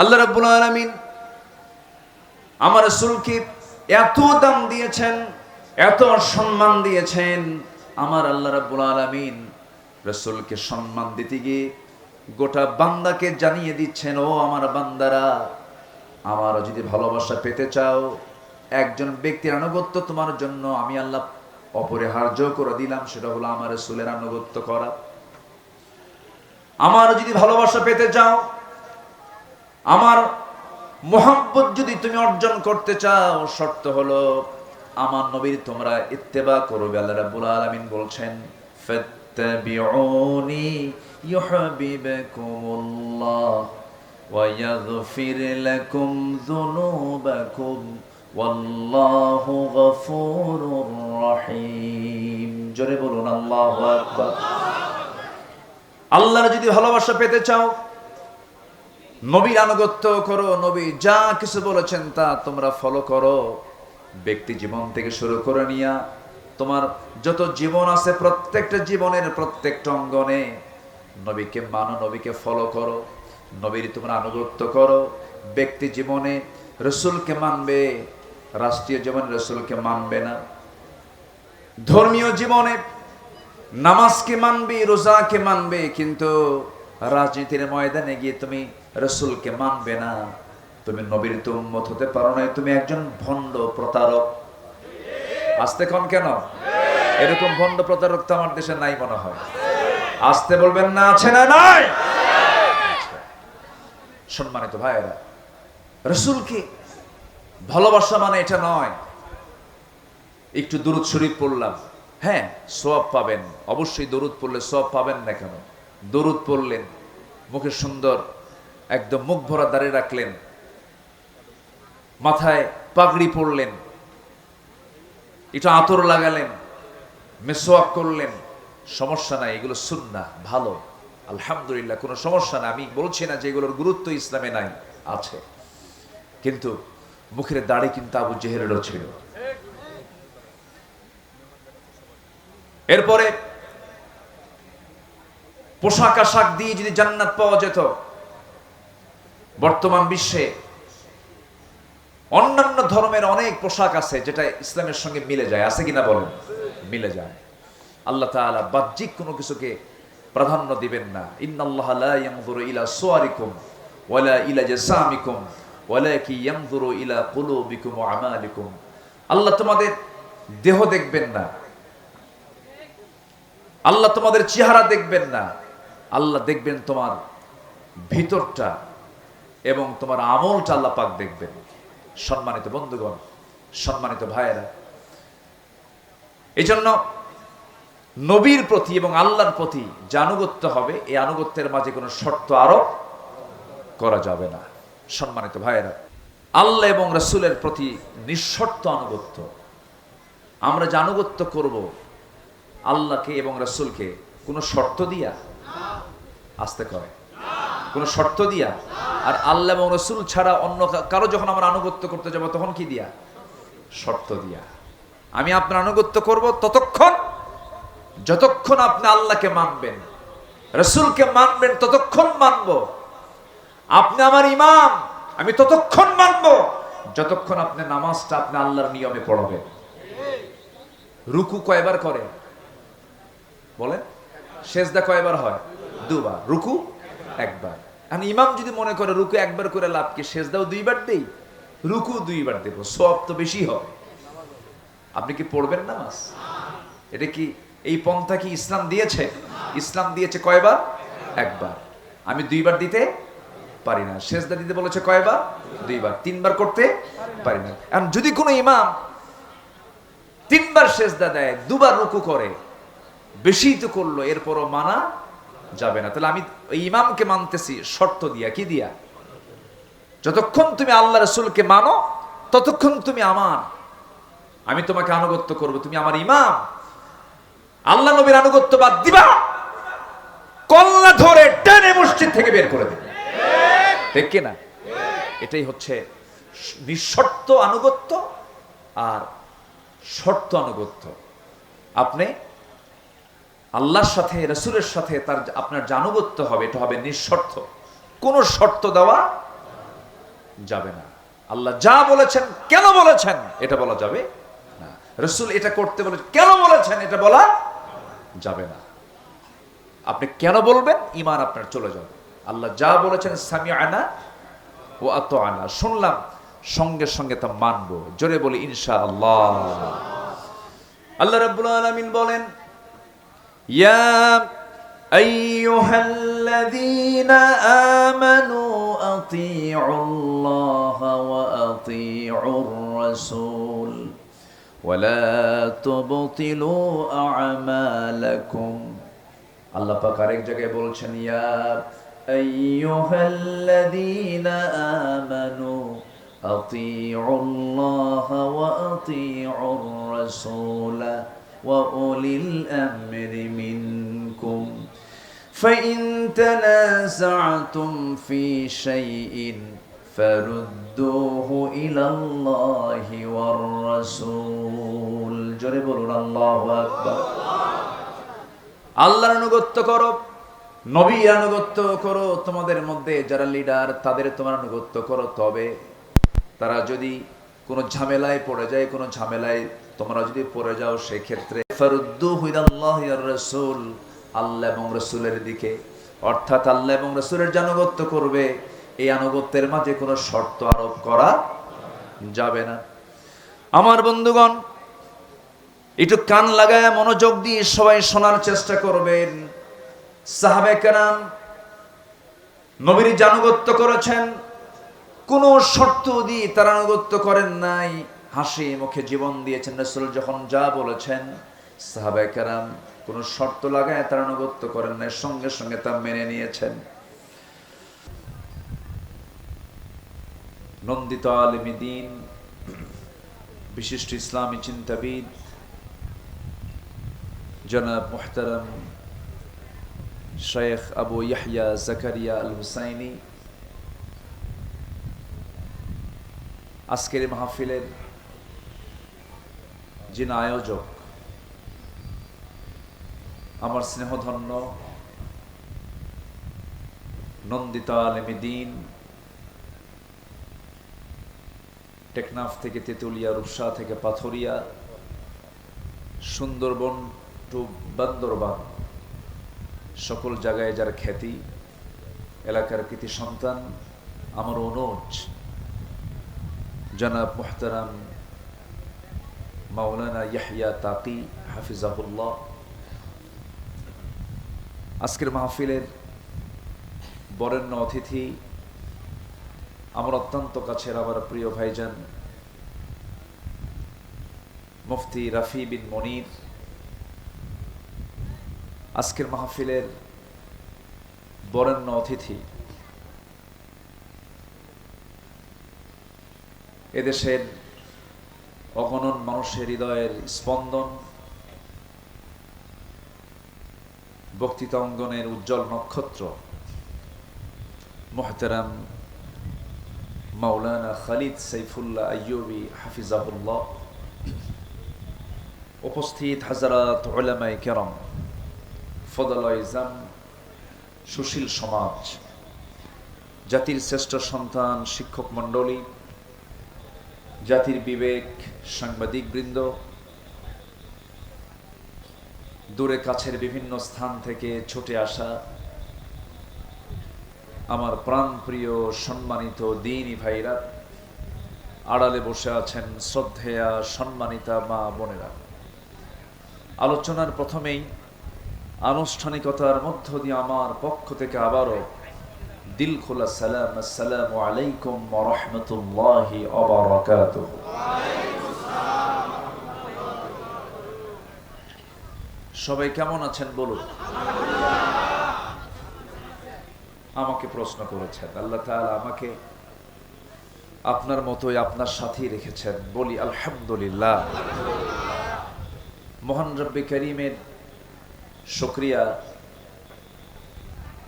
আল্লাহ রাব্বুল আলামিন আমার রসুলকে এত দাম দিয়েছেন, এত সম্মান দিয়েছেন। আমার আল্লাহ রাব্বুল আলামিন রসুলকে সম্মান দিতে গিয়ে গোটা বান্দাকে জানিয়ে দিচ্ছেন, ও আমার বান্দারা আমার যদি ভালোবাসা পেতে চাও, একজন ব্যক্তির আনুগত্য তোমার জন্য আমি আল্লাহ অপরিহার্য করে দিলাম, সেটা হলো আমার রসুলের আনুগত্য করা। আমার যদি ভালোবাসা পেতে চাও আমার মোহাম্মত যদি তুমি অর্জন করতে চাও, শর্ত হলো আমার নবীর তোমরা ইত্তেবা করবে। আল্লাহ রাব্বুল আলামিন বলছেন রহিম। জোরে বলুন, আল্লাহু আল্লাহর যদি ভালোবাসা পেতে চাও নবীর আনুগত্য করো, নবী যা কিছু বলেছেন তা তোমরা ফলো করো। ব্যক্তি জীবন থেকে শুরু করে নিয়া তোমার যত জীবন আছে প্রত্যেকটা জীবনের প্রত্যেকটা অঙ্গনে নবীকে মানো, নবীকে ফলো করো, নবীর তোমরা আনুগত্য করো। ব্যক্তি জীবনে রসুলকে মানবে, রাষ্ট্রীয় জীবনে রসুলকে মানবে না। ধর্মীয় জীবনে নামাজকে মানবে, রোজাকে মানবে, কিন্তু রাজনীতির ময়দানে গিয়ে তুমি রসুলকে মানবে না। তুমি নবীর তো উন্মত হতে পারো না তুমি একজন ভণ্ড প্রতারক। আসতে কম কেন? এরকম ভণ্ড প্রতারক তো আমার দেশে নাই মনে হয়। আসতে বলবেন না, আছে না নাই? সম্মানিত ভাইয়েরা, রসুলকে ভালোবাসা মানে এটা নয়। একটু দূরত শরীফ পড়লাম। হ্যাঁ সব পাবেন। অবশ্যই দরুদ পড়লে সব পাবেন না কেন? দরুদ পড়লেন মুখে সুন্দর একদম মুখ ভরা দাঁড়িয়ে রাখলেন। মাথায় পাগড়ি পরলেন। এটা আতর লাগালেন। মেসোয়াক করলেন। সমস্যা নাই, এগুলো সুন্না ভালো। আলহামদুলিল্লাহ, কোনো সমস্যা না আমি বলছি না যে এগুলোর গুরুত্ব ইসলামে নাই, আছে। কিন্তু মুখের দাড়ি কিন্তু আবু জেহেরেরও ছিল। এরপরে পোশাক আশাক দিয়ে যদি জান্নাত পাওয়া যেত বর্তমান বিশ্বে অন্যান্য ধর্মের অনেক পোশাক আছে যেটা ইসলামের সঙ্গে মিলে যায়। আছে কিনা বলেন? মিলে যায়। আল্লাহ তাআলা বাহ্যিক কোনো কিছুকে প্রাধান্য দিবেন না। ইন্নাল্লাহ ইলা সুয়ারিকুম ওয়ালা ইলা জাসামিকুম ওয়ালাকি ইলা আমালিকুম। আল্লাহ তোমাদের দেহ দেখবেন না। আল্লাহ তোমাদের চেহারা দেখবেন না। আল্লাহ দেখবেন তোমার ভিতরটা। এবং তোমার আমলটা আল্লাহ পাক দেখবেন। সম্মানিত বন্ধুগণ, সম্মানিত ভাইয়েরা এই জন্য নবীর প্রতি এবং আল্লাহর প্রতি যে আনুগত্য হবে, এই আনুগত্যের মাঝে কোনো শর্ত আরোপ করা যাবে না। সম্মানিত ভাইয়েরা, আল্লাহ এবং রসুলের প্রতি নিঃশর্ত আনুগত্য। আমরা যে আনুগত্য করব, আল্লাহকে এবং রসুলকে কোনো শর্ত দিয়া আসতে করে। কোনো শর্ত দিয়া? আর আল্লাহ এবং রসুল ছাড়া অন্য কারও যখন আমরা আনুগত্য করতে যাব, তখন কি দিয়া? শর্ত দিয়া। আমি আপনার আনুগত্য করব ততক্ষণ, যতক্ষণ আপনি আল্লাহকে মানবেন, রসুলকে মানবেন ততক্ষণ মানব। আপনি আমার ইমাম, আমি ততক্ষণ মানব, যতক্ষণ আপনি নামাজটা আপনি আল্লাহর নিয়মে পড়বেন। রুকু কয়বার করে? বলেন। সেজদা কয়বার হয়? দুবার। রুকু একবার। আর ইমাম যদি মনে করে রুকু একবার করে লাভ কি, সেজদাও দুইবার দেই? রুকু দুইবার দেব সব তো বেশি হবে আপনি কি পড়বেন নামাজ? এটা কি এই পন্থা কি ইসলাম দিয়েছে? ইসলাম দিয়েছে কয়বার? একবার। আমি দুইবার দিতে পারি না। সেজদা দিতে বলেছে কয়বার? দুইবার। তিনবার করতে পারি না। এখন যদি কোনো ইমাম তিনবার সেজদা দেয়, দুবার রুকু করে, বেশি তো করল, এরপরও মানা যাবে না। তাহলে আমি ইমামকে মানতেছি, শর্ত দিয়া। কি দিয়া? যতক্ষণ তুমি আল্লাহ রসুলকে মানো, ততক্ষণ তুমি আমার। আমি তোমাকে আনুগত্য করব, তুমি আমার ইমাম। আল্লাহ নবীর আনুগত্য বাদ দিবা। কল্লা ধরে টেনে মসজিদ থেকে বের করে দেবে। ঠিক কিনা এটাই হচ্ছে নিঃশর্ত আনুগত্য আর শর্ত আনুগত্য। আপনি আল্লাহর সাথে, রসুলের সাথে তার আপনার জানুগত্য হবে, এটা হবে নিঃশর্ত। কোনো শর্ত দেওয়া যাবে না। আল্লাহ যা বলেছেন, কেন বলেছেন, এটা বলা যাবে না। রসুল এটা করতে বলে, কেন বলেছেন, এটা বলা যাবে না। আপনি কেন বলবেন ইমান আপনার চলে যাবে। আল্লাহ যা বলেছেন সামি আনা ও আত আনা শুনলাম, সঙ্গে সঙ্গে তা মানবো। জোরে বলি ইনশা আল্লাহ আল্লাহ রাব্বুল আলামিন বলেন ইয়া أيها الذين آمنوا أطيعوا الله وأطيعوا الرسول ولا تبطلوا أعمالكم আল্লাহ পাক আরেক জায়গায় বলছেন ইয়া আইয়ুহাল্লাযীনা আমানু আতিউল্লাহ ওয়া আতিউর রাসূল ওয়া উলিল আমরি মিনকুম فإن تنازعتم في شيء فردوه إلى الله والرسول জোরে বলুন আল্লাহু আকবার আল্লাহর আনুগত্য করো নবীর আনুগত্য করো তোমাদের মধ্যে যারা লিডার তাদের তোমার আনুগত্য করো তবে তারা যদি কোনো ঝামেলায় পড়ে যায় কোনো ঝামেলায় তোমরা যদি পড়ে যাও সেক্ষেত্রে রাসূল আল্লাহ এবং রসুলের দিকে। অর্থাৎ আল্লাহ এবং রসুলের আনুগত্য করবে, এই আনুগত্যের মাঝে কোনো শর্ত আরোপ করা যাবে না। আমার বন্ধুগণ, একটু কান লাগায় মনোযোগ দিয়ে সবাই শোনার চেষ্টা করবেন। সাহাবে কেরাম নবীর জানুগত্য করেছেন, কোন শর্ত দিয়ে তারা আনুগত্য করেন নাই। হাসি মুখে জীবন দিয়েছেন রসুল যখন যা বলেছেন সাহাবে কেরাম কোন শর্ত লাগায় তার আনুগত্য করেন নাই, সঙ্গে সঙ্গে তা মেনে নিয়েছেন। নন্দিত আলমী দিন, বিশিষ্ট ইসলামী চিন্তাবিদ, জনাব মোহতারাম শেখ আবু ইয়াহিয়া জাকারিয়া আল হুসাইনি আজকের মাহফিলের যিনি আয়োজক, আমার স্নেহধন্য নন্দিতা আলমী দিন টেকনাফ থেকে তেতুলিয়া, রূপসা থেকে পাথরিয়া, সুন্দরবন টু বান্দরবান, সকল জায়গায় যার খ্যাতি, এলাকার কৃতি সন্তান, আমার অনুজ, জনাব মোহতারাম মাওলানা ইয়াহিয়া তাকি হাফিজাহুল্লাহ। আজকের মাহফিলের বরেণ্য অতিথি, আমার অত্যন্ত কাছের আমার প্রিয় ভাইজান মুফতি রাফি বিন মনির। আজকের মাহফিলের বরেণ্য অতিথি, এদেশের অগণন মানুষের হৃদয়ের স্পন্দন বক্তৃতা অঙ্গনের উজ্জ্বল নক্ষত্র। মোহতারাম মাওলানা খালিদ সাইফুল্লাহ আইয়ুবি হাফিজাহুল্লাহ। উপস্থিত হাজারাত ওলামাই কেরম ফদল ইজাম সুশীল সমাজ, জাতির শ্রেষ্ঠ সন্তান শিক্ষক মণ্ডলী জাতির বিবেক, সাংবাদিক বৃন্দ, দূরে কাছের বিভিন্ন স্থান থেকে ছুটে আসা আমার প্রাণপ্রিয়, সম্মানিত দিনী ভাইরা, আড়ালে বসে আছেন শ্রদ্ধেয়া, সম্মানিতা মা বোনেরা। আলোচনার প্রথমেই আনুষ্ঠানিকতার মধ্য দিয়ে আমার পক্ষ থেকে আবারও দিল খোলা সালাম, আসসালামু আলাইকুম রহমতুল্লাহি অবরাকাতুহু সবাই কেমন আছেন বলুন? আমাকে প্রশ্ন করেছেন, আল্লাহ তাআলা আমাকে আপনার মতোই আপনার সাথেই রেখেছেন। বলি, আলহামদুলিল্লাহ। মহান রব্বে করিমের শুক্রিয়া।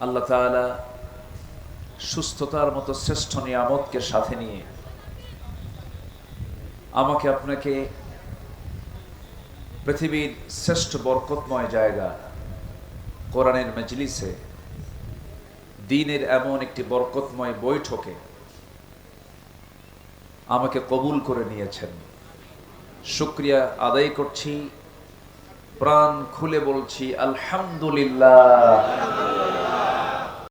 আল্লাহ তাআলা সুস্থতার মতো শ্রেষ্ঠ নিয়ামতকে সাথে নিয়ে আমাকে আপনাকে পৃথিবীর শ্রেষ্ঠ বরকতময় জায়গা কোরআনের মজলিসে দিনের এমন একটি বরকতময় বৈঠকে আমাকে কবুল করে নিয়েছেন। শুক্রিয়া আদায় করছি। প্রাণ খুলে বলছি, আলহামদুলিল্লাহ।